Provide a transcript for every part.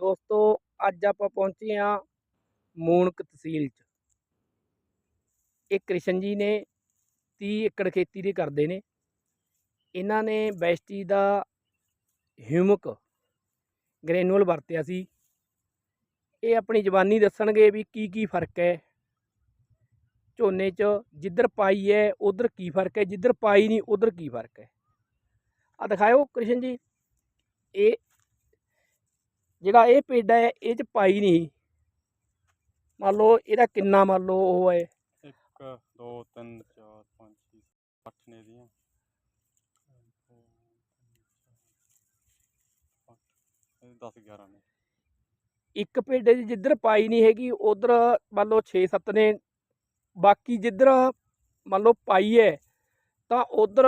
ਦੋਸਤੋ, ਅੱਜ ਆਪਾਂ ਪਹੁੰਚੇ ਆ ਮੂਣਕ ਤਹਿਸੀਲ ਚ। ਇਹ ਕ੍ਰਿਸ਼ਨ ਜੀ ਨੇ 30 ਏਕੜ ਖੇਤੀ ਦੇ ਕਰਦੇ ਨੇ। ਇਹਨਾਂ ਨੇ ਬੈਸਟੀ ਦਾ ਹਿਊਮਕ ਗ੍ਰੈਨੂਅਲ ਵਰਤਿਆ ਸੀ। ਇਹ ਆਪਣੀ ਜ਼ਬਾਨੀ ਦੱਸਣਗੇ ਵੀ ਕੀ ਕੀ ਫ਼ਰਕ ਹੈ। ਝੋਨੇ 'ਚ ਜਿੱਧਰ ਪਾਈ ਹੈ, ਉਧਰ ਕੀ ਫ਼ਰਕ ਹੈ। ਜਿੱਧਰ ਪਾਈ ਨਹੀਂ, ਉਧਰ ਕੀ ਫ਼ਰਕ ਹੈ। ਆ ਦਿਖਾਓ ਕ੍ਰਿਸ਼ਨ ਜੀ। ਇਹ ਜਿਹੜਾ ਇਹ ਪੇਡਾ ਹੈ ਇਹ 'ਚ ਪਾਈ ਨਹੀਂ ਮੰਨ ਲਓ ਇਹਦਾ ਕਿੰਨਾ ਮੰਨ ਲਓ ਉਹ ਹੈ। ਇੱਕ ਦੋ ਤਿੰਨ ਚਾਰ ਪੰਜ ਛੇ ਅੱਠ ਨੇ ਇਹਦੀਆਂ। ਦਸ 11 ਨੇ। ਇੱਕ ਪੇਡੇ 'ਚ ਜਿੱਧਰ ਪਾਈ ਨਹੀਂ ਹੈਗੀ ਉਧਰ ਮੰਨ ਲਓ 6-7 ਨੇ। ਬਾਕੀ ਜਿੱਧਰ ਮੰਨ ਲਓ ਪਾਈ ਹੈ ਤਾਂ ਉਧਰ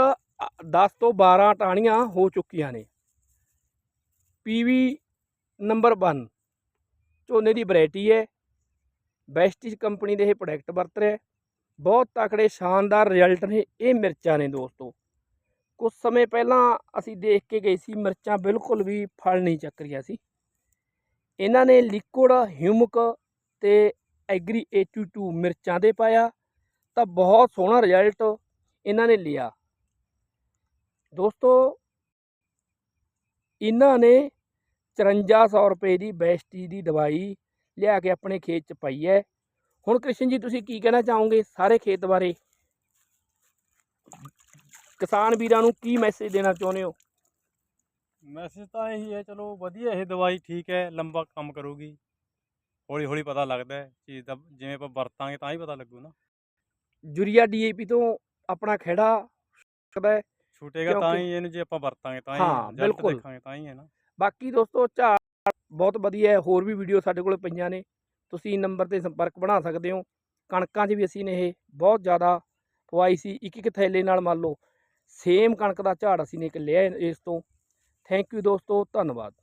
10 ਤੋਂ 12 ਟਾਹਣੀਆਂ ਹੋ ਚੁੱਕੀਆਂ ਨੇ। ਪੀਵੀ ਨੰਬਰ 1 ਝੋਨੇ ਦੀ ਵੈਰਾਈਟੀ ਹੈ। ਬੈਸਟਿਜ ਕੰਪਨੀ ਦੇ ਇਹ ਪ੍ਰੋਡਕਟ ਵਰਤ ਰਿਹਾ ਬਹੁਤ ਤਕੜੇ, ਸ਼ਾਨਦਾਰ ਰਿਜ਼ਲਟ ਨੇ ਇਹ ਮਿਰਚਾਂ ਨੇ ਦੋਸਤੋ। ਕੁਝ ਸਮੇਂ ਪਹਿਲਾਂ ਅਸੀਂ ਦੇਖ ਕੇ ਗਏ ਸੀ, ਮਿਰਚਾਂ ਬਿਲਕੁਲ ਵੀ ਫਲ ਨਹੀਂ ਚੱਕ ਰਹੀਆਂ ਸੀ। ਇਹਨਾਂ ਨੇ ਲਿਕੁਇਡ, ਹਿਊਮਕ ਤੇ ਐਗਰੀ 82 ਮਿਰਚਾਂ ਦੇ ਪਾਇਆ। ਤਾਂ ਬਹੁਤ ਸੋਹਣਾ ਰਿਜ਼ਲਟ ਇਹਨਾਂ ਨੇ ਲਿਆ। ਦੋਸਤੋ, ਇਹਨਾਂ ਨੇ 5400 ਰੁਪਏ ਦੀ ਬੈਸਟੀ ਦੀ ਦਵਾਈ ਲਿਆ ਕੇ ਆਪਣੇ ਖੇਤ 'ਚ ਪਾਈ ਹੈ ਹੁਣ ਕ੍ਰਿਸ਼ਨ ਜੀ ਤੁਸੀਂ ਕੀ ਕਹਿਣਾ ਚਾਹੋਗੇ ਸਾਰੇ ਖੇਤ ਬਾਰੇ? ਕਿਸਾਨ ਵੀਰਾਂ ਨੂੰ ਕੀ ਮੈਸੇਜ ਦੇਣਾ ਚਾਹੁੰਦੇ ਹੋ? ਮੈਸੇਜ ਤਾਂ ਇਹੀ ਹੈ ਚਲੋ ਵਧੀਆ ਇਹ ਦਵਾਈ ਠੀਕ ਹੈ ਲੰਬਾ ਕੰਮ ਕਰੂਗੀ। ਹੌਲੀ ਹੌਲੀ ਪਤਾ ਲੱਗਦਾ ਹੈ ਚੀਜ਼ ਦਾ ਜਿਵੇਂ ਆਪਾਂ ਵਰਤਾਂਗੇ ਤਾਂ ਹੀ ਪਤਾ ਲੱਗੂ ਨਾ। ਯੂਰੀਆ ਡੀਏਪੀ ਤੋਂ ਆਪਣਾ ਖੇੜਾ ਹੈ ਛੂਟੇਗਾ ਤਾਂ ਹੀ ਇਹਨੂੰ ਜੇ ਆਪਾਂ ਵਰਤਾਂਗੇ ਤਾਂ ਹੀ ਹਾਂ, ਬਿਲਕੁਲ। ਦੇਖਾਂਗੇ ਤਾਂ ਹੀ ਹੈ ਨਾ। ਬਾਕੀ ਦੋਸਤੋ ਝਾੜ ਬਹੁਤ ਵਧੀਆ ਹੈ, ਹੋਰ ਵੀ ਵੀਡੀਓ ਸਾਡੇ ਕੋਲ ਪਈਆਂ ਨੇ। ਤੁਸੀਂ ਨੰਬਰ ਤੇ ਸੰਪਰਕ ਬਣਾ ਸਕਦੇ ਹੋ। ਕਣਕਾਂ 'ਚ ਵੀ ਅਸੀਂ ਨੇ ਇਹ ਬਹੁਤ ਜ਼ਿਆਦਾ ਪਵਾਈ ਸੀ। ਇੱਕ ਇੱਕ ਥੈਲੇ ਨਾਲ ਮੰਨ ਲਓ ਸੇਮ ਕਣਕ ਦਾ ਝਾੜ ਅਸੀਂ ਨੇ ਇੱਕ ਲਿਆ ਇਸ ਤੋਂ। ਥੈਂਕ ਯੂ ਦੋਸਤੋ, ਧੰਨਵਾਦ।